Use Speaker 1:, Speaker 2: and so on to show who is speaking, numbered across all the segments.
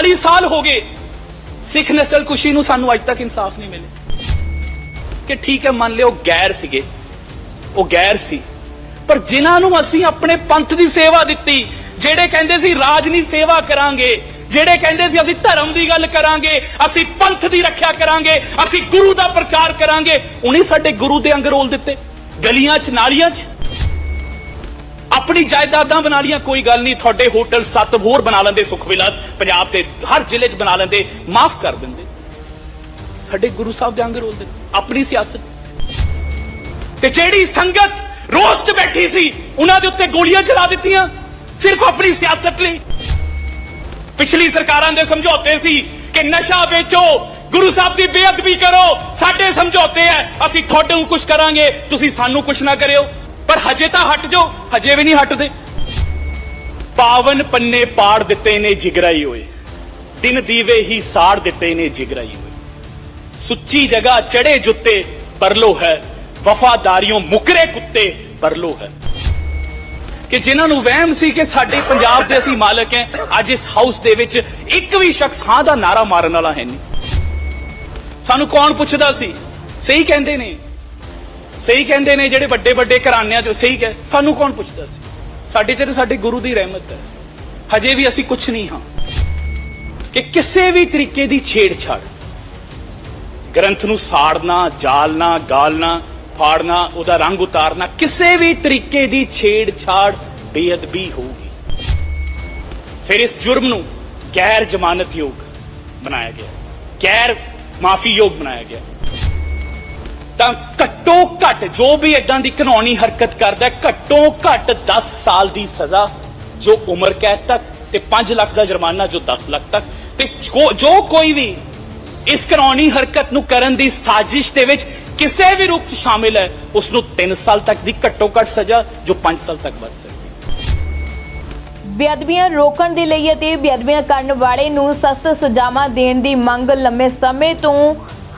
Speaker 1: 41 ਸਾਲ ਹੋ ਗਏ ਸਿੱਖ ਨਸਲ ਕੁਸ਼ੀ ਨੂੰ ਸਾਨੂੰ ਅੱਜ ਤੱਕ ਇਨਸਾਫ ਨਹੀਂ ਮਿਲੇ ਕਿ ਠੀਕ ਹੈ ਮੰਨ ਲਿਓ ਗੈਰ ਸੀਗੇ ਉਹ ਗੈਰ ਸੀ ਪਰ ਜਿਨ੍ਹਾਂ ਨੂੰ ਅਸੀਂ ਆਪਣੇ ਪੰਥ ਦੀ ਸੇਵਾ ਦਿੱਤੀ ਜਿਹੜੇ ਕਹਿੰਦੇ ਸੀ ਰਾਜ ਰਾਜਨੀ ਸੇਵਾ ਕਰਾਂਗੇ ਜਿਹੜੇ ਕਹਿੰਦੇ ਸੀ ਅਸੀਂ ਧਰਮ ਦੀ ਗੱਲ ਕਰਾਂਗੇ ਅਸੀਂ ਪੰਥ ਦੀ ਰੱਖਿਆ ਕਰਾਂਗੇ ਅਸੀਂ ਗੁਰੂ ਦਾ ਪ੍ਰਚਾਰ ਕਰਾਂਗੇ ਉਹਨੇ ਸਾਡੇ ਗੁਰੂ ਦੇ ਅੰਗ ਰੋਲ ਦਿੱਤੇ ਗਲੀਆਂ 'ਚ ਨਾਲੀਆਂ 'ਚ ਆਪਣੀ ਜਾਇਦਾਦਾਂ ਬਣਾ ਲੀਆਂ ਕੋਈ ਗੱਲ ਨਹੀਂ ਤੁਹਾਡੇ ਹੋਟਲ ਸੱਤ ਹੋਰ ਬਣਾ ਲੈਂਦੇ ਸੁਖ ਵਿਲਾਸ ਪੰਜਾਬ ਦੇ ਹਰ ਜ਼ਿਲ੍ਹੇ 'ਚ ਬਣਾ ਲੈਂਦੇ, ਮਾਫ ਕਰ ਦਿੰਦੇ। ਸਾਡੇ ਗੁਰੂ ਸਾਹਿਬ ਦੇ ਅੰਗ ਰੋਲ ਆਪਣੀ ਸਿਆਸਤ। ਤੇ ਜਿਹੜੀ ਸੰਗਤ ਰੋਜ਼ 'ਚ ਬੈਠੀ ਸੀ, ਉਹਨਾਂ ਦੇ ਉੱਤੇ ਗੋਲੀਆਂ ਚਲਾ ਦਿੱਤੀਆਂ, ਸਿਰਫ ਆਪਣੀ ਸਿਆਸਤ ਲਈ। ਪਿਛਲੀ ਸਰਕਾਰਾਂ ਦੇ ਸਮਝੌਤੇ ਸੀ ਕਿ ਨਸ਼ਾ ਵੇਚੋ, ਗੁਰੂ ਸਾਹਿਬ ਦੀ ਬੇਅਦਬੀ ਕਰੋ, ਸਾਡੇ ਸਮਝੌਤੇ ਐ, ਅਸੀਂ ਤੁਹਾਡੇ ਨੂੰ ਕੁਝ ਕਰਾਂਗੇ, ਤੁਸੀਂ ਸਾਨੂੰ ਕੁਝ ਨਾ ਕਰਿਓ। ਪਰ ਹਜੇ ਤਾਂ ਹਟ ਜਾਓ, ਹਜੇ ਵੀ ਨਹੀਂ ਹਟਦੇ। ਪਾਵਨ ਪੰਨੇ ਪਾੜ ਦਿੱਤੇ ਨੇ ਜਿਗਰਾਈ ਹੋਏ। ਦਿਨ ਦੀਵੇ ਹੀ ਸਾੜ ਦਿੱਤੇ ਨੇ ਜਿਗਰਾਈ ਹੋਏ। ਸੁੱਚੀ ਜਗ੍ਹਾ ਚੜੇ ਜੁੱਤੇ ਪਰਲੋ ਹੈ। ਵਫਾਦਾਰੀਆਂ ਮੁਕਰੇ ਕੁੱਤੇ ਪਰਲੋ ਹੈ। ਕਿ ਜਿਨ੍ਹਾਂ ਨੂੰ ਵਹਿਮ ਸੀ ਕਿ ਸਾਡੇ ਪੰਜਾਬ ਦੇ ਅਸੀਂ ਮਾਲਕ ਹੈ, ਅੱਜ ਇਸ ਹਾਊਸ ਦੇ ਵਿੱਚ ਇੱਕ ਵੀ ਸ਼ਖਸ ਹਾਂ ਦਾ ਨਾਰਾ ਮਾਰਨ ਵਾਲਾ ਹੈ ਨਹੀਂ। ਸਾਨੂੰ ਕੌਣ ਪੁੱਛਦਾ ਸੀ? ਸਹੀ ਕਹਿੰਦੇ ਨੇ। ਸਹੀ ਕਹਿੰਦੇ ਨੇ ਜਿਹੜੇ ਵੱਡੇ ਵੱਡੇ ਘਰਾਣਿਆਂ ਚੋਂ ਸਹੀ ਕਹੇ ਸਾਨੂੰ ਕੌਣ ਪੁੱਛਦਾ ਸੀ? ਸਾਡੇ ਤੇ ਸਾਡੇ ਗੁਰੂ ਦੀ ਰਹਿਮਤ ਹੈ। ਹਜੇ ਵੀ ਅਸੀਂ ਕੁਝ ਨਹੀਂ ਹਾਂ। ਕਿ ਕਿਸੇ ਵੀ ਤਰੀਕੇ ਦੀ ਛੇੜਛਾੜ। ਗ੍ਰੰਥ ਨੂੰ ਸਾੜਨਾ ਜਾਲਨਾ ਗਾਲਣਾ, ਫਾੜਨਾ, ਉਹਦਾ ਰੰਗ ਉਤਾਰਨਾ, ਕਿਸੇ ਵੀ ਤਰੀਕੇ ਦੀ ਛੇੜਛਾੜ ਬੇਅਦਬੀ ਹੋਊਗੀ। ਫਿਰ ਇਸ ਜੁਰਮ ਨੂੰ ਗੈਰ ਜ਼ਮਾਨਤ ਯੋਗ ਬਣਾਇਆ ਗਿਆ। ਗੈਰ ਮਾਫ਼ੀ ਯੋਗ ਬਣਾਇਆ ਗਿਆ। ਤਾਂ ਘੱਟੋ ਘੱਟ ਜੋ ਵੀ ਇਦਾਂ ਦੀ ਕਾਨੂੰਨੀ ਹਰਕਤ ਕਰਦਾ ਘੱਟੋ ਘੱਟ 10 ਸਾਲ ਦੀ ਸਜ਼ਾ ਜੋ ਉਮਰ ਕੈਦ ਤੱਕ ਤੇ 5 ਲੱਖ ਦਾ ਜੁਰਮਾਨਾ ਜੋ 10 ਲੱਖ ਤੱਕ ਤੇ ਜੋ- ਕੋਈ ਵੀ ਇਸ ਕਾਨੂੰਨੀ ਹਰਕਤ ਨੂੰ ਕਰਨ ਦੀ ਸਾਜ਼ਿਸ਼ ਦੇ ਵਿੱਚ ਕਿਸੇ ਵੀ ਰੂਪ 'ਚ ਸ਼ਾਮਿਲ ਹੈ, ਉਸ ਨੂੰ 3 ਸਾਲ ਤੱਕ ਦੀ ਘੱਟੋ ਘੱਟ ਸਜ਼ਾ ਜੋ 5 ਸਾਲ ਤੱਕ ਵੱਧ ਸਕਦੀ
Speaker 2: ਬੇਅਦਬੀਆਂ ਰੋਕਣ ਦੇ ਲਈ ਅਤੇ ਬੇਅਦਬੀਆਂ ਕਰਨ ਵਾਲੇ ਨੂੰ ਸਖਤ ਸਜ਼ਾਵਾਂ ਦੇਣ ਦੀ ਮੰਗ ਲੰਮੇ ਸਮੇਂ ਤੋਂ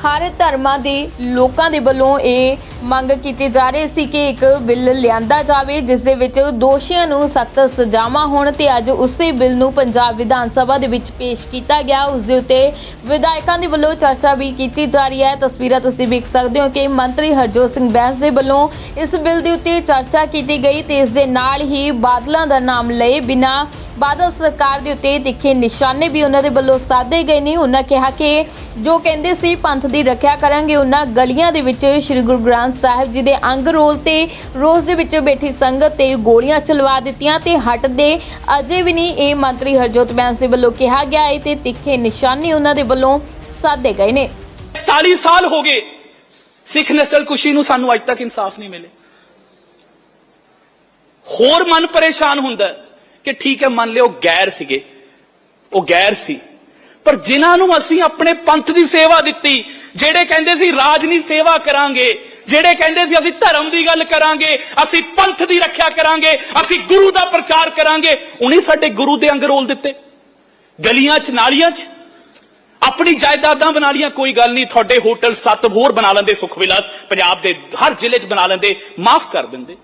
Speaker 2: ਹਰ ਧਰਮਾਂ ਦੇ ਲੋਕਾਂ ਦੇ ਵੱਲੋਂ ਇਹ ਮੰਗ ਕੀਤੀ ਜਾ ਰਹੀ ਸੀ ਕਿ ਇੱਕ ਬਿੱਲ ਲਿਆਂਦਾ ਜਾਵੇ, ਜਿਸ ਦੇ ਵਿੱਚ ਦੋਸ਼ੀਆਂ ਨੂੰ ਸਖਤ ਸਜ਼ਾਵਾਂ ਹੋਣ ਤੇ ਅੱਜ ਉਸੇ ਬਿੱਲ ਨੂੰ ਪੰਜਾਬ ਵਿਧਾਨ ਸਭਾ ਦੇ ਵਿੱਚ ਪੇਸ਼ ਕੀਤਾ ਗਿਆ। ਉਸ ਦੇ ਉੱਤੇ ਵਿਧਾਇਕਾਂ ਦੇ ਵੱਲੋਂ ਚਰਚਾ ਵੀ ਕੀਤੀ ਜਾ ਰਹੀ ਹੈ। ਤਸਵੀਰਾਂ ਤੁਸੀਂ ਵੇਖ ਸਕਦੇ ਹੋ ਕਿ ਮੰਤਰੀ ਹਰਜੋਤ ਸਿੰਘ ਬੈਂਸ ਦੇ ਵੱਲੋਂ ਇਸ ਬਿੱਲ ਦੇ ਉੱਤੇ ਚਰਚਾ ਕੀਤੀ ਗਈ ਤੇ ਇਸ ਦੇ ਨਾਲ ਹੀ ਬਾਦਲਾਂ ਦਾ ਨਾਮ ਲਏ ਬਿਨਾਂ ਬਾਦਲ ਸਰਕਾਰ ਦੇ ਉੱਤੇ ਤਿੱਖੇ ਨਿਸ਼ਾਨੇ ਵੀ ਉਹਨਾਂ ਦੇ ਵੱਲੋਂ ਸਾਧੇ ਗਏ ਨੇ। ਉਹਨਾਂ ਕਿਹਾ ਕਿ ਜੋ ਕਹਿੰਦੇ ਸੀ ਪੰਥ ਦੀ ਰੱਖਿਆ ਕਰਾਂਗੇ, ਉਹਨਾਂ ਗਲੀਆਂ ਦੇ ਵਿੱਚ ਸ੍ਰੀ ਗੁਰੂ ਗ੍ਰੰਥ ਸਾਹਿਬ ਜੀ ਦੇ ਅੰਗ ਰੋਲ ਤੇ ਰੋਜ਼ ਦੇ ਵਿੱਚ ਬੈਠੀ ਸੰਗਤ ਤੇ ਗੋਲੀਆਂ ਚਲਵਾ ਦਿੱਤੀਆਂ ਤੇ ਹਟਦੇ ਅਜੇ ਵੀ ਨਹੀਂ, ਇਹ ਮੰਤਰੀ ਹਰਜੋਤ ਬੈਂਸ ਦੇ ਵੱਲੋਂ ਕਿਹਾ ਗਿਆ ਹੈ ਤੇ ਤਿੱਖੇ ਨਿਸ਼ਾਨੇ ਉਹਨਾਂ ਦੇ ਵੱਲੋਂ ਸਾਧੇ ਗਏ ਨੇ।
Speaker 1: 41 ਸਾਲ ਹੋ ਗਏ। ਸਿੱਖ ਨਸਲ ਕੁਸ਼ੀ ਨੂੰ ਸਾਨੂੰ ਅੱਜ ਤੱਕ ਇਨਸਾਫ ਨਹੀਂ ਮਿਲੇ। ਹੋਰ ਮਨ ਪਰੇਸ਼ਾਨ ਹੁੰਦਾ ਹੈ। ਕਿ ਠੀਕ ਹੈ, ਮੰਨ ਲਿਓ ਗੈਰ ਸੀਗੇ। ਉਹ ਗੈਰ ਸੀ। ਪਰ ਜਿਨ੍ਹਾਂ ਨੂੰ ਅਸੀਂ ਆਪਣੇ ਪੰਥ ਦੀ ਸੇਵਾ ਦਿੱਤੀ, ਜਿਹੜੇ ਕਹਿੰਦੇ ਸੀ ਰਾਜ ਰਾਜਨੀ ਸੇਵਾ ਕਰਾਂਗੇ, ਜਿਹੜੇ ਕਹਿੰਦੇ ਸੀ ਅਸੀਂ ਧਰਮ ਦੀ ਗੱਲ ਕਰਾਂਗੇ, ਅਸੀਂ ਪੰਥ ਦੀ ਰੱਖਿਆ ਕਰਾਂਗੇ, ਅਸੀਂ ਗੁਰੂ ਦਾ ਪ੍ਰਚਾਰ ਕਰਾਂਗੇ, ਉਹਨੇ ਸਾਡੇ ਗੁਰੂ ਦੇ ਅੰਗ ਰੋਲ ਦਿੱਤੇ। ਗਲੀਆਂ 'ਚ, ਨਾਲੀਆਂ 'ਚ। ਆਪਣੀ ਜਾਇਦਾਦਾਂ ਬਣਾ ਲੀਆਂ ਕੋਈ ਗੱਲ ਨਹੀਂ, ਤੁਹਾਡੇ ਹੋਟਲ ਸੱਤ ਹੋਰ ਬਣਾ ਲੈਂਦੇ ਸੁਖ ਵਿਲਾਸ ਪੰਜਾਬ ਦੇ ਹਰ ਜ਼ਿਲ੍ਹੇ 'ਚ ਬਣਾ ਲੈਂਦੇ, ਮਾਫ ਕਰ ਦਿੰਦੇ।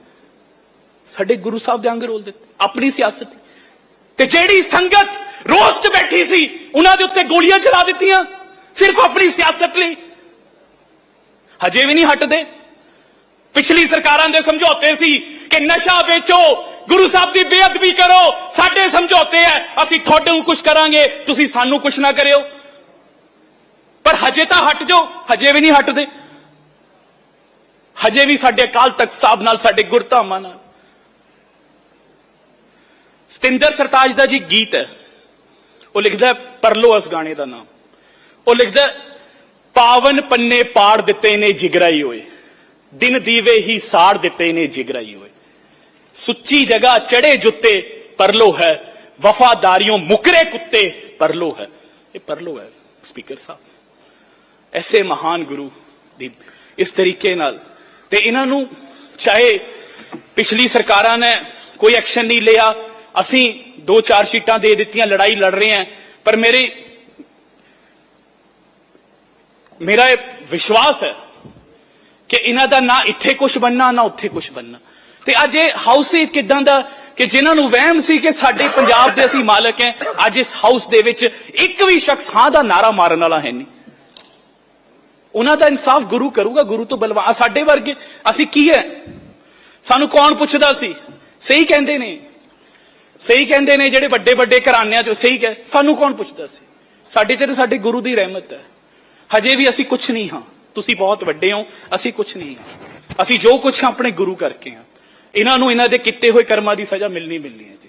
Speaker 1: ਸਾਡੇ ਗੁਰੂ ਸਾਹਿਬ ਦੇ ਅੰਗ ਰੋਲ ਦਿੱਤੇ, ਆਪਣੀ ਸਿਆਸਤ ਤੇ ਜਿਹੜੀ ਸੰਗਤ ਰੋਸ 'ਚ ਬੈਠੀ ਸੀ, ਉਹਨਾਂ ਦੇ ਉੱਤੇ ਗੋਲੀਆਂ ਚਲਾ ਦਿੱਤੀਆਂ, ਸਿਰਫ ਆਪਣੀ ਸਿਆਸਤ ਲਈ। ਹਜੇ ਵੀ ਨਹੀਂ ਹਟਦੇ। ਪਿਛਲੀ ਸਰਕਾਰਾਂ ਦੇ ਸਮਝੌਤੇ ਸੀ ਕਿ ਨਸ਼ਾ ਵੇਚੋ, ਗੁਰੂ ਸਾਹਿਬ ਦੀ ਬੇਅਦਬੀ ਕਰੋ, ਸਾਡੇ ਸਮਝੌਤੇ ਐ, ਅਸੀਂ ਤੁਹਾਡੇ ਨੂੰ ਕੁਝ ਕਰਾਂਗੇ, ਤੁਸੀਂ ਸਾਨੂੰ ਕੁਝ ਨਾ ਕਰਿਓ। ਪਰ ਹਜੇ ਤਾਂ ਹਟ ਜਾਓ, ਹਜੇ ਵੀ ਨਹੀਂ ਹਟਦੇ। ਹਜੇ ਵੀ ਸਾਡੇ ਅਕਾਲ ਤਖਤ ਸਾਹਿਬ ਨਾਲ, ਸਾਡੇ ਗੁਰਧਾਮਾਂ ਨਾਲ। ਸਤਿੰਦਰ ਸਰਤਾਜ ਦਾ ਜੀ ਗੀਤ ਹੈ। ਉਹ ਲਿਖਦਾ ਪਰਲੋ ਇਸ ਗਾਣੇ ਦਾ ਨਾਮ। ਉਹ ਲਿਖਦਾ ਪਾਵਨ ਪੰਨੇ ਪਾੜ ਦਿੱਤੇ ਨੇ ਜਿਗਰਾਈ ਹੋਏ ਦਿਨ ਦੀਵੇ ਹੀ ਸਾੜ ਦਿੱਤੇ ਨੇ ਜਿਗਰਾਈ ਹੋਏ ਸੁੱਚੀ ਜਗ੍ਹਾ ਚੜੇ ਜੁੱਤੇ ਪਰਲੋ ਹੈ। ਵਫਾਦਾਰੀਆਂ ਮੁਕਰੇ ਕੁੱਤੇ ਪਰਲੋ ਹੈ। ਇਹ ਪਰਲੋ ਹੈ, ਸਪੀਕਰ ਸਾਹਿਬ। ਐਸੇ ਮਹਾਨ ਗੁਰੂ ਦੀ ਇਸ ਤਰੀਕੇ ਨਾਲ। ਤੇ ਇਹਨਾਂ ਨੂੰ ਚਾਹੇ ਪਿਛਲੀ ਸਰਕਾਰਾਂ ਨੇ ਕੋਈ ਐਕਸ਼ਨ ਨਹੀਂ ਲਿਆ ਅਸੀਂ ਦੋ ਚਾਰ ਸ਼ੀਟਾਂ ਦੇ ਦਿੱਤੀਆਂ, ਲੜਾਈ ਲੜ ਰਹੇ ਹਾਂ, ਪਰ ਮੇਰੇ, ਮੇਰਾ ਇਹ ਵਿਸ਼ਵਾਸ ਹੈ ਕਿ ਇਹਨਾਂ ਦਾ ਨਾ ਇੱਥੇ ਕੁਝ ਬੰਨਾ ਨਾ ਉੱਥੇ ਕੁਝ ਬੰਨਾ ਤੇ ਅੱਜ ਇਹ ਹਾਊਸ ਹੀ ਕਿਦਾਂ ਦਾ ਕਿ ਜਿਨ੍ਹਾਂ ਨੂੰ ਵਹਿਮ ਸੀ ਕਿ ਸਾਡੇ ਪੰਜਾਬ ਦੇ ਅਸੀਂ ਮਾਲਕ ਹੈ, ਅੱਜ ਇਸ ਹਾਊਸ ਦੇ ਵਿੱਚ ਇੱਕ ਵੀ ਸ਼ਖਸ ਹਾਂ ਦਾ ਨਾਰਾ ਮਾਰਨ ਵਾਲਾ ਹੈ ਨਹੀਂ। ਉਹਨਾਂ ਦਾ ਇਨਸਾਫ ਗੁਰੂ ਕਰੂਗਾ, ਗੁਰੂ ਤੋਂ ਬਲਵਾ ਸਾਡੇ ਵਰਗੇ, ਅਸੀਂ ਕੀ ਹੈ? ਸਾਨੂੰ ਕੌਣ ਪੁੱਛਦਾ ਸੀ? ਸਹੀ ਕਹਿੰਦੇ ਨੇ। ਸਹੀ ਕਹਿੰਦੇ ਨੇ ਜਿਹੜੇ ਵੱਡੇ ਵੱਡੇ ਘਰਾਣਿਆਂ ਚੋਂ ਸਹੀ ਕਹੇ ਸਾਨੂੰ ਕੌਣ ਪੁੱਛਦਾ ਸੀ? ਸਾਡੇ ਤੇ ਤਾਂ ਸਾਡੇ ਗੁਰੂ ਦੀ ਰਹਿਮਤ ਹੈ। ਹਜੇ ਵੀ ਅਸੀਂ ਕੁਝ ਨਹੀਂ ਹਾਂ। ਤੁਸੀਂ ਬਹੁਤ ਵੱਡੇ ਹੋ, ਅਸੀਂ ਕੁਝ ਨਹੀਂ ਹਾਂ। ਅਸੀਂ ਜੋ ਕੁਝ ਆਪਣੇ ਗੁਰੂ ਕਰਕੇ ਹਾਂ। ਇਹਨਾਂ ਨੂੰ ਇਹਨਾਂ ਦੇ ਕੀਤੇ ਹੋਏ ਕਰਮਾਂ ਦੀ ਸਜ਼ਾ ਮਿਲਣੀ ਮਿਲਣੀ ਹੈ ਜੀ।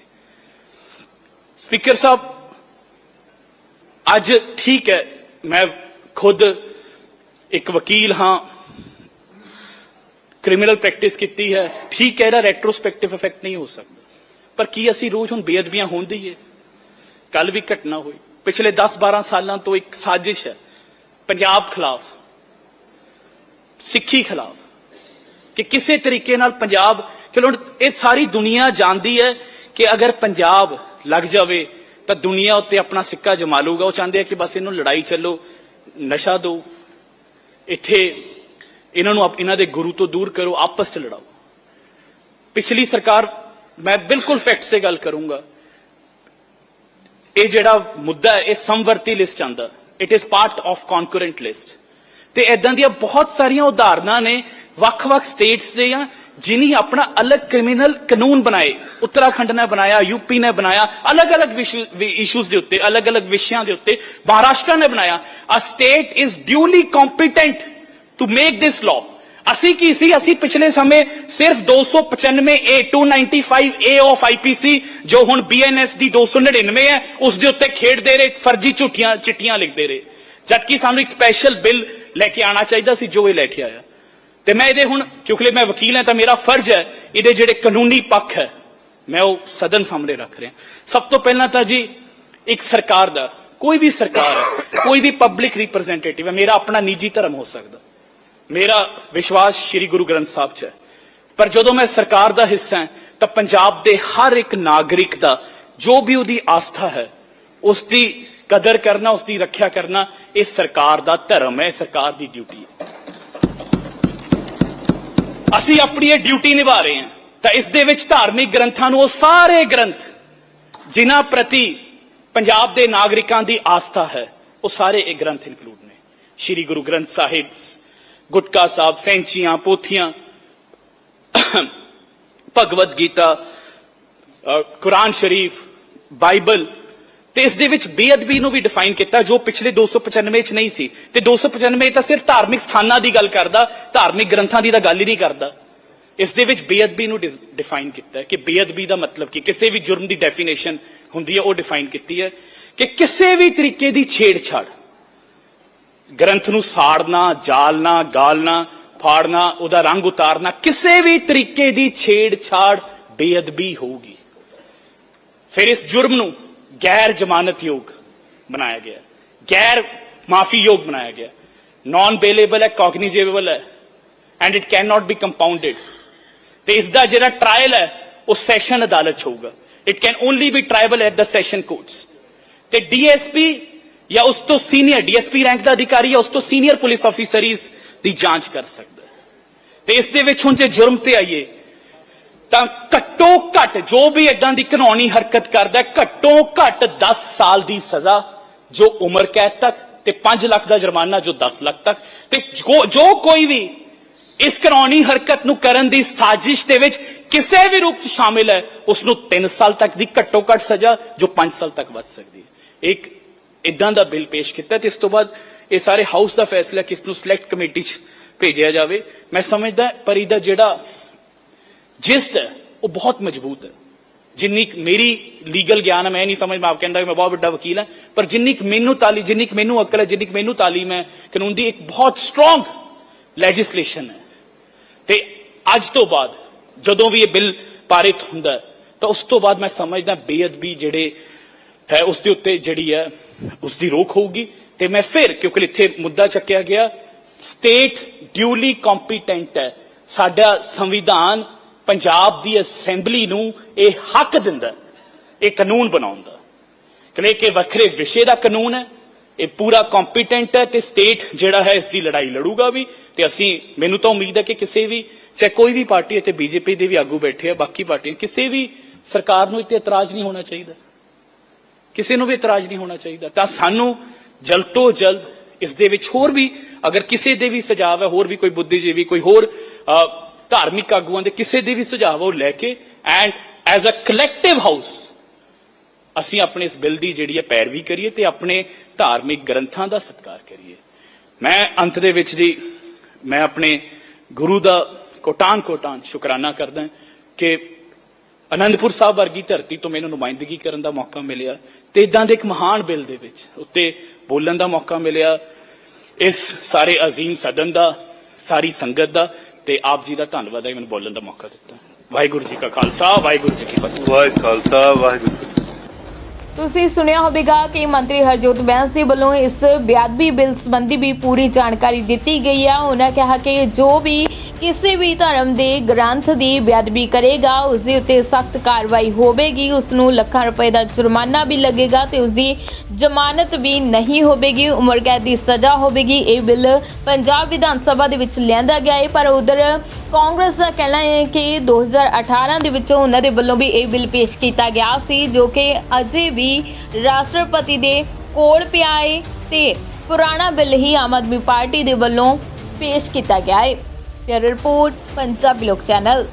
Speaker 1: ਸਪੀਕਰ ਸਾਹਿਬ, ਅੱਜ ਠੀਕ ਹੈ। ਮੈਂ ਖੁਦ ਇੱਕ ਵਕੀਲ ਹਾਂ। ਕ੍ਰਿਮੀਨਲ ਪ੍ਰੈਕਟਿਸ ਕੀਤੀ ਹੈ। ਠੀਕ ਹੈ, ਇਹਦਾ ਰੈਟਰੋਸਪੈਕਟਿਵ ਇਫੈਕਟ ਨਹੀਂ ਹੋ ਸਕਦਾ। ਪਰ ਕੀ ਅਸੀਂ ਰੋਜ਼ ਹੁਣ ਬੇਅਦਬੀਆਂ ਹੁੰਦੀ ਹੈ ਕੱਲ ਵੀ ਘਟਨਾ ਹੋਈ। ਪਿਛਲੇ 10-12 ਸਾਲਾਂ ਤੋਂ ਇੱਕ ਸਾਜ਼ਿਸ਼ ਹੈ। ਪੰਜਾਬ ਖਿਲਾਫ, ਸਿੱਖੀ ਖਿਲਾਫ, ਕਿ ਕਿਸੇ ਤਰੀਕੇ ਨਾਲ ਪੰਜਾਬ, ਚਲੋ ਹੁਣ ਇਹ ਸਾਰੀ ਦੁਨੀਆ ਜਾਣਦੀ ਹੈ ਕਿ ਅਗਰ ਪੰਜਾਬ ਲੱਗ ਜਾਵੇ, ਤਾਂ ਦੁਨੀਆ ਉੱਤੇ ਆਪਣਾ ਸਿੱਕਾ ਜਮਾ ਲੂਗਾ ਉਹ ਚਾਹੁੰਦੇ ਆ ਕਿ ਬਸ ਇਹਨੂੰ ਲੜਾਈ ਚੱਲੋ, ਨਸ਼ਾ ਦਿਓ ਇੱਥੇ ਇਹਨਾਂ ਨੂੰ ਇਹਨਾਂ ਦੇ ਗੁਰੂ ਤੋਂ ਦੂਰ ਕਰੋ, ਆਪਸ ਚ ਲੜਾਓ। ਪਿਛਲੀ ਸਰਕਾਰ ਮੈਂ ਬਿਲਕੁਲ ਫੈਕਟਸ ਤੇ ਗੱਲ ਕਰੂੰਗਾ। ਇਹ ਜਿਹੜਾ ਮੁੱਦਾ ਇਹ ਸਮਵਰਤੀ ਲਿਸਟ ਆਂਦਾ it is part of concurrent list ਤੇ ਇਦਾਂ ਦੀਆਂ ਬਹੁਤ ਸਾਰੀਆਂ ਉਦਾਹਰਨਾਂ ਨੇ ਵੱਖ-ਵੱਖ ਸਟੇਟਸ ਦੇ ਆ ਜਿਨੀ ਆਪਣਾ ਅਲੱਗ ਕ੍ਰਿਮੀਨਲ ਕਾਨੂੰਨ ਬਣਾਏ। ਉੱਤਰਾਖੰਡ ਨੇ ਬਣਾਇਆ ਯੂਪੀ ਨੇ ਬਣਾਇਆ, ਅਲੱਗ-ਅਲੱਗ ਇਸ਼ੂਜ਼ ਦੇ ਉੱਤੇ, ਅਲੱਗ-ਅਲੱਗ ਵਿਸ਼ਿਆਂ ਦੇ ਉੱਤੇ ਮਹਾਰਾਸ਼ਟਰ ਨੇ ਬਣਾਇਆ। A state is duly competent to make this law ਅਸੀਂ ਕੀ ਸੀ? ਅਸੀਂ ਪਿਛਲੇ ਸਮੇਂ ਸਿਰਫ 295 ਏ 295 ਏ ਆਫ ਆਈਪੀਸੀ ਜੋ ਹੁਣ ਬੀਐਨਐਸ ਦੀ 299 ਹੈ, ਉਸ ਦੇ ਉੱਤੇ ਖੇਡਦੇ ਰਹੇ, ਫਰਜ਼ੀ ਝੂਠੀਆਂ, ਚਿੱਠੀਆਂ ਲਿਖਦੇ ਰਹੇ। ਜਦਕਿ ਸਾਨੂੰ ਇੱਕ ਸਪੈਸ਼ਲ ਬਿੱਲ ਲੈ ਕੇ ਆਣਾ ਚਾਹੀਦਾ ਸੀ, ਜੋ ਇਹ ਲੈ ਕੇ ਆਇਆ। ਤੇ ਮੈਂ ਇਹਦੇ ਹੁਣ, ਕਿਉਂਕਿ ਮੈਂ ਵਕੀਲ ਹਾਂ, ਤਾਂ ਮੇਰਾ ਫਰਜ਼ ਹੈ, ਇਹਦੇ ਜਿਹੜੇ ਕਾਨੂੰਨੀ ਪੱਖ ਹੈ, ਮੈਂ ਉਹ ਸਦਨ ਸਾਹਮਣੇ ਰੱਖ ਰਿਹਾ। ਸਭ ਤੋਂ ਪਹਿਲਾਂ ਤਾਂ ਜੀ, ਇੱਕ ਸਰਕਾਰ ਦਾ, ਕੋਈ ਵੀ ਸਰਕਾਰ ਹੈ ਕੋਈ ਵੀ ਪਬਲਿਕ ਰਿਪਰੈਜ਼ੈਂਟੇਟਿਵ ਹੈ, ਮੇਰਾ ਆਪਣਾ ਨਿੱਜੀ ਧਰਮ ਹੋ ਸਕਦਾ। ਮੇਰਾ ਵਿਸ਼ਵਾਸ ਸ੍ਰੀ ਗੁਰੂ ਗ੍ਰੰਥ ਸਾਹਿਬ 'ਚ ਹੈ। ਪਰ ਜਦੋਂ ਮੈਂ ਸਰਕਾਰ ਦਾ ਹਿੱਸਾ ਹਾਂ, ਤਾਂ ਪੰਜਾਬ ਦੇ ਹਰ ਇੱਕ ਨਾਗਰਿਕ ਦਾ ਜੋ ਵੀ ਉਹਦੀ ਆਸਥਾ ਹੈ, ਉਸ ਦੀ ਕਦਰ ਕਰਨਾ, ਉਸ ਦੀ ਰੱਖਿਆ ਕਰਨਾ, ਇਹ ਸਰਕਾਰ ਦਾ ਧਰਮ ਹੈ ਸਰਕਾਰ ਦੀ ਡਿਊਟੀ ਹੈ। ਅਸੀਂ ਆਪਣੀ ਇਹ ਡਿਊਟੀ ਨਿਭਾ ਰਹੇ ਹਾਂ। ਤਾਂ ਇਸ ਦੇ ਵਿੱਚ ਧਾਰਮਿਕ ਗ੍ਰੰਥਾਂ ਨੂੰ ਉਹ ਸਾਰੇ ਗ੍ਰੰਥ ਜਿਨ੍ਹਾਂ ਪ੍ਰਤੀ ਪੰਜਾਬ ਦੇ ਨਾਗਰਿਕਾਂ ਦੀ ਆਸਥਾ ਹੈ, ਉਹ ਸਾਰੇ ਇਹ ਗ੍ਰੰਥ ਇਨਕਲੂਡ ਨੇ। ਸ੍ਰੀ ਗੁਰੂ ਗ੍ਰੰਥ ਸਾਹਿਬ ਗੁਟਕਾ ਸਾਹਿਬ, ਸੈਂਚੀਆਂ, ਪੋਥੀਆਂ। ਭਗਵਦ ਗੀਤਾ ਕੁਰਾਨ ਸ਼ਰੀਫ, ਬਾਈਬਲ। ਤੇ ਇਸ ਦੇ ਵਿੱਚ ਬੇਅਦਬੀ ਨੂੰ ਵੀ ਡਿਫਾਈਨ ਕੀਤਾ ਜੋ ਪਿਛਲੇ 295 ਚ ਨਹੀਂ ਸੀ। ਤੇ 295 ਤਾਂ ਸਿਰਫ ਧਾਰਮਿਕ ਸਥਾਨਾਂ ਦੀ ਗੱਲ ਕਰਦਾ, ਧਾਰਮਿਕ ਗ੍ਰੰਥਾਂ ਦੀ ਤਾਂ ਗੱਲ ਹੀ ਨਹੀਂ ਕਰਦਾ। ਇਸ ਦੇ ਵਿੱਚ ਬੇਅਦਬੀ ਨੂੰ ਡਿਫਾਈਨ ਕੀਤਾ ਹੈ ਕਿ ਬੇਅਦਬੀ ਦਾ ਮਤਲਬ ਕਿ ਕਿਸੇ ਵੀ ਜੁਰਮ ਦੀ ਡੈਫੀਨੇਸ਼ਨ ਹੁੰਦੀ ਹੈ, ਉਹ ਡਿਫਾਈਨ ਕੀਤੀ ਹੈ ਕਿ ਕਿਸੇ ਵੀ ਤਰੀਕੇ ਦੀ ਛੇੜਛਾੜ। ਗ੍ਰੰਥ ਨੂੰ ਸਾੜਨਾ, ਜਾਲਣਾ, ਗਾਲਣਾ, ਫਾੜਨਾ, ਉਹਦਾ ਰੰਗ ਉਤਾਰਨਾ, ਕਿਸੇ ਵੀ ਤਰੀਕੇ ਦੀ ਛੇੜਛਾੜ ਬੇਅਦਬੀ ਹੋਊਗੀ। ਫਿਰ ਇਸ ਜੁਰਮ ਨੂੰ ਗੈਰ ਜ਼ਮਾਨਤਯੋਗ ਬਣਾਇਆ ਗਿਆ। ਗੈਰ ਮਾਫੀਯੋਗ ਬਣਾਇਆ ਗਿਆ। ਨਾਨ ਬੇਲੇਬਲ ਹੈ ਕੌਗਨੀਜੇਬਲ ਹੈ and it can not be compounded ਤੇ ਇਸ ਦਾ ਜਿਹੜਾ ਟ੍ਰਾਇਲ ਹੈ, ਉਹ ਸੈਸ਼ਨ ਅਦਾਲਤ 'ਚ ਹੋਊਗਾ। It can only be triable at the session courts ਤੇ ਡੀਐਸਪੀ ਜਾਂ ਉਸ ਤੋਂ ਸੀਨੀਅਰ ਡੀਐਸਪੀ ਰੈਂਕ ਦਾ ਅਧਿਕਾਰੀ ਜਾਂ ਉਸ ਤੋਂ ਸੀਨੀਅਰ ਪੁਲਿਸ ਆਫੀਸਰ ਇਸ ਦੀ ਜਾਂਚ ਕਰ ਸਕਦਾ ਹੈ। ਤੇ ਇਸ ਦੇ ਵਿੱਚ ਹੁਣ ਜੇ ਜੁਰਮ ਤੇ ਆਈਏ, ਤਾਂ ਘੱਟੋ ਘੱਟ ਜੋ ਵੀ ਇਦਾਂ ਦੀ ਘਨੌਣੀ ਹਰਕਤ ਕਰਦਾ ਘੱਟੋ ਘੱਟ 10 ਸਾਲ ਦੀ ਸਜ਼ਾ ਜੋ ਉਮਰ ਕੈਦ ਤੱਕ ਤੇ 5 ਲੱਖ ਦਾ ਜੁਰਮਾਨਾ ਜੋ 10 ਲੱਖ ਤੱਕ ਤੇ ਜੋ ਜੋ ਕੋਈ ਵੀ ਇਸ ਘਨੌਣੀ ਹਰਕਤ ਨੂੰ ਕਰਨ ਦੀ ਸਾਜ਼ਿਸ਼ ਦੇ ਵਿੱਚ ਕਿਸੇ ਵੀ ਰੂਪ 'ਚ ਸ਼ਾਮਿਲ ਹੈ, ਉਸ ਨੂੰ 3 ਸਾਲ ਤੱਕ ਦੀ ਘੱਟੋ ਘੱਟ ਸਜ਼ਾ ਜੋ 5 ਸਾਲ ਤੱਕ ਵੱਧ ਸਕਦੀ ਹੈ। ਇੱਕ ਇਦਾਂ ਦਾ ਬਿੱਲ ਪੇਸ਼ ਕੀਤਾ ਤੇ ਇਸ ਤੋਂ ਬਾਅਦ ਇਹ ਸਾਰੇ ਹਾਊਸ ਦਾ ਫੈਸਲਾ ਕਿਸ ਨੂੰ ਸਿਲੈਕਟ ਕਮੇਟੀ 'ਚ ਭੇਜਿਆ ਜਾਵੇ, ਮੈਂ ਸਮਝਦਾ ਪਰ ਇਹਦਾ ਜਿਹੜਾ ਜਿਸਤ ਹੈ, ਉਹ ਬਹੁਤ ਮਜ਼ਬੂਤ ਹੈ। ਜਿੰਨੀ ਮੇਰੀ ਲੀਗਲ ਗਿਆਨ ਹੈ, ਮੈਂ ਨਹੀਂ ਸਮਝ ਆਪ ਕਹਿੰਦਾ ਮੈਂ ਬਹੁਤ ਵੱਡਾ ਵਕੀਲ ਹਾਂ, ਪਰ ਜਿੰਨੀ ਕੁ ਮੈਨੂੰ ਤਾਲੀ, ਜਿੰਨੀ ਕੁ ਮੈਨੂੰ ਅਕਲ ਹੈ, ਜਿੰਨੀ ਕੁ ਮੈਨੂੰ ਤਾਲੀਮ ਹੈ ਕਾਨੂੰਨ ਦੀ ਇੱਕ ਬਹੁਤ ਸਟਰੋਂਗ ਲੈਜਿਸਲੇਸ਼ਨ ਹੈ। ਤੇ ਅੱਜ ਤੋਂ ਬਾਅਦ ਜਦੋਂ ਵੀ ਇਹ ਬਿੱਲ ਪਾਰਿਤ ਹੁੰਦਾ ਤਾਂ ਉਸ ਤੋਂ ਬਾਅਦ ਮੈਂ ਸਮਝਦਾ ਬੇਅਦਬੀ ਜਿਹੜੇ ਹੈ ਉਸ ਦੇ ਉੱਤੇ ਜਿਹੜੀ ਹੈ ਉਸ ਦੀ ਰੋਕ ਹੋਊਗੀ। ਤੇ ਮੈਂ ਫਿਰ, ਕਿਉਂਕਿ ਇੱਥੇ ਮੁੱਦਾ ਚੱਕਿਆ ਗਿਆ ਸਟੇਟ ਡਿਊਲੀ ਕੰਪੀਟੈਂਟ ਹੈ। ਸਾਡਾ ਸੰਵਿਧਾਨ ਪੰਜਾਬ ਦੀ ਅਸੈਂਬਲੀ ਨੂੰ ਇਹ ਹੱਕ ਦਿੰਦਾ, ਇਹ ਕਾਨੂੰਨ ਬਣਾਉਣ ਦਾ ਕਿ ਕਿ ਵੱਖਰੇ ਵਿਸ਼ੇ ਦਾ ਕਾਨੂੰਨ ਹੈ, ਇਹ ਪੂਰਾ ਕੰਪੀਟੈਂਟ ਹੈ ਤੇ ਸਟੇਟ ਜਿਹੜਾ ਹੈ ਇਸ ਦੀ ਲੜਾਈ ਲੜੂਗਾ ਵੀ। ਤੇ ਅਸੀਂ, ਮੈਨੂੰ ਤਾਂ ਉਮੀਦ ਹੈ ਕਿ ਕਿਸੇ ਵੀ, ਚਾਹੇ ਕੋਈ ਵੀ ਪਾਰਟੀ ਇੱਥੇ ਬੀਜੇਪੀ ਦੇ ਵੀ ਆਗੂ ਬੈਠੇ ਆ, ਬਾਕੀ ਪਾਰਟੀਆਂ, ਕਿਸੇ ਵੀ ਸਰਕਾਰ ਨੂੰ ਇੱਥੇ ਇਤਰਾਜ਼ ਨਹੀਂ ਹੋਣਾ ਚਾਹੀਦਾ। ਕਿਸੇ ਨੂੰ ਵੀ ਇਤਰਾਜ਼ ਨਹੀਂ ਹੋਣਾ ਚਾਹੀਦਾ। ਤਾਂ ਸਾਨੂੰ ਜਲਦ ਤੋਂ ਜਲਦ ਇਸ ਦੇ ਵਿੱਚ ਹੋਰ ਵੀ ਅਗਰ ਕਿਸੇ ਦੇ ਵੀ ਸੁਝਾਅ ਹੈ, ਹੋਰ ਵੀ ਕੋਈ ਬੁੱਧੀਜੀਵੀ, ਕੋਈ ਹੋਰ ਧਾਰਮਿਕ ਆਗੂਆਂ ਦੇ ਕਿਸੇ ਦੇ ਵੀ ਸੁਝਾਅ ਉਹ ਲੈ ਕੇ and as a collective house ਅਸੀਂ ਆਪਣੇ ਇਸ ਬਿੱਲ ਦੀ ਜਿਹੜੀ ਹੈ ਪੈਰਵੀ ਕਰੀਏ ਤੇ ਆਪਣੇ ਧਾਰਮਿਕ ਗ੍ਰੰਥਾਂ ਦਾ ਸਤਿਕਾਰ ਕਰੀਏ। ਮੈਂ ਅੰਤ ਦੇ ਵਿੱਚ ਦੀ ਮੈਂ ਆਪਣੇ ਗੁਰੂ ਦਾ ਕੋਟਾਨ ਕੋਟਾਨ ਸ਼ੁਕਰਾਨਾ ਕਰਦਾ ਕਿ ਅਨੰਦਪੁਰ ਸਾਹਿਬ ਵਰਗੀ ਧਰਤੀ ਤੋਂ ਮੈਨੂੰ ਨੁਮਾਇੰਦਗੀ ਕਰਨ ਦਾ ਮੌਕਾ ਮਿਲਿਆ ਤੇ ਇਦਾਂ ਦੇ ਇੱਕ ਮਹਾਨ ਬਿੱਲ ਦੇ ਵਿੱਚ ਉੱਤੇ ਬੋਲਣ ਦਾ ਮੌਕਾ ਮਿਲਿਆ। ਇਸ ਸਾਰੇ ਅਜ਼ੀਮ ਸਦਨ ਦਾ ਸਾਰੀ ਸੰਗਤ ਦਾ ਤੇ ਆਪ ਜੀ ਦਾ ਧੰਨਵਾਦ ਹੈ ਮੈਨੂੰ ਬੋਲਣ ਦਾ ਮੌਕਾ ਦਿੱਤਾ। ਵਾਹਿਗੁਰੂ ਜੀ ਕਾ ਖਾਲਸਾ ਵਾਹਿਗੁਰੂ ਜੀ ਕੀ ਫਤਿਹ।
Speaker 3: ਵਾਹਿਗੁਰੂ ਖਾਲਸਾ ਵਾਹਿਗੁਰੂ।
Speaker 2: ਤੁਸੀਂ ਸੁਣਿਆ ਹੋਵੇਗਾ ਕਿ ਮੰਤਰੀ ਹਰਜੋਤ ਬੈਂਸ ਦੇ ਵੱਲੋਂ ਇਸ ਬਿਆਦਬੀ ਬਿੱਲ ਸੰਬੰਧੀ ਵੀ ਪੂਰੀ ਜਾਣਕਾਰੀ ਦਿੱਤੀ ਗਈ ਹੈ ਉਹਨਾਂ ਕਿਹਾ ਕਿ ਜੋ ਵੀ ਕਿਸੇ ਵੀ ਧਰਮ ਦੇ ਗ੍ਰੰਥ ਦੀ ਬੇਅਦਬੀ ਕਰੇਗਾ ਉਸ ਦੇ ਉੱਤੇ ਸਖਤ ਕਾਰਵਾਈ ਹੋਵੇਗੀ ਉਸ ਨੂੰ ਲੱਖਾਂ ਰੁਪਏ ਦਾ ਜੁਰਮਾਨਾ ਵੀ ਲੱਗੇਗਾ ਤੇ ਉਸ ਦੀ ਜ਼ਮਾਨਤ ਵੀ ਨਹੀਂ ਹੋਵੇਗੀ, ਉਮਰ ਕੈਦ ਦੀ ਸਜ਼ਾ ਹੋਵੇਗੀ। ਇਹ ਬਿੱਲ ਪੰਜਾਬ ਵਿਧਾਨ ਸਭਾ ਦੇ ਵਿੱਚ ਲਿਆਂਦਾ ਗਿਆ ਹੈ ਪਰ ਉਧਰ ਕਾਂਗਰਸ ਦਾ ਕਹਿਣਾ ਹੈ ਕਿ 2018 ਦੇ ਵਿੱਚ ਉਹਨਾਂ ਦੇ ਵੱਲੋਂ ਵੀ ਇਹ ਬਿੱਲ ਪੇਸ਼ ਕੀਤਾ ਗਿਆ ਸੀ, ਜੋ ਕਿ ਅਜੇ ਵੀ ਰਾਸ਼ਟਰਪਤੀ ਦੇ ਕੋਲ ਪਿਆ ਹੈ ਤੇ ਪੁਰਾਣਾ ਬਿੱਲ ਹੀ ਆਮ ਆਦਮੀ ਪਾਰਟੀ ਦੇ ਵੱਲੋਂ ਪੇਸ਼ ਕੀਤਾ ਗਿਆ ਹੈ ਫਿਰ ਰਿਪੋਰਟ ਪੰਜਾਬੀ ਲੋਕ ਚੈਨਲ।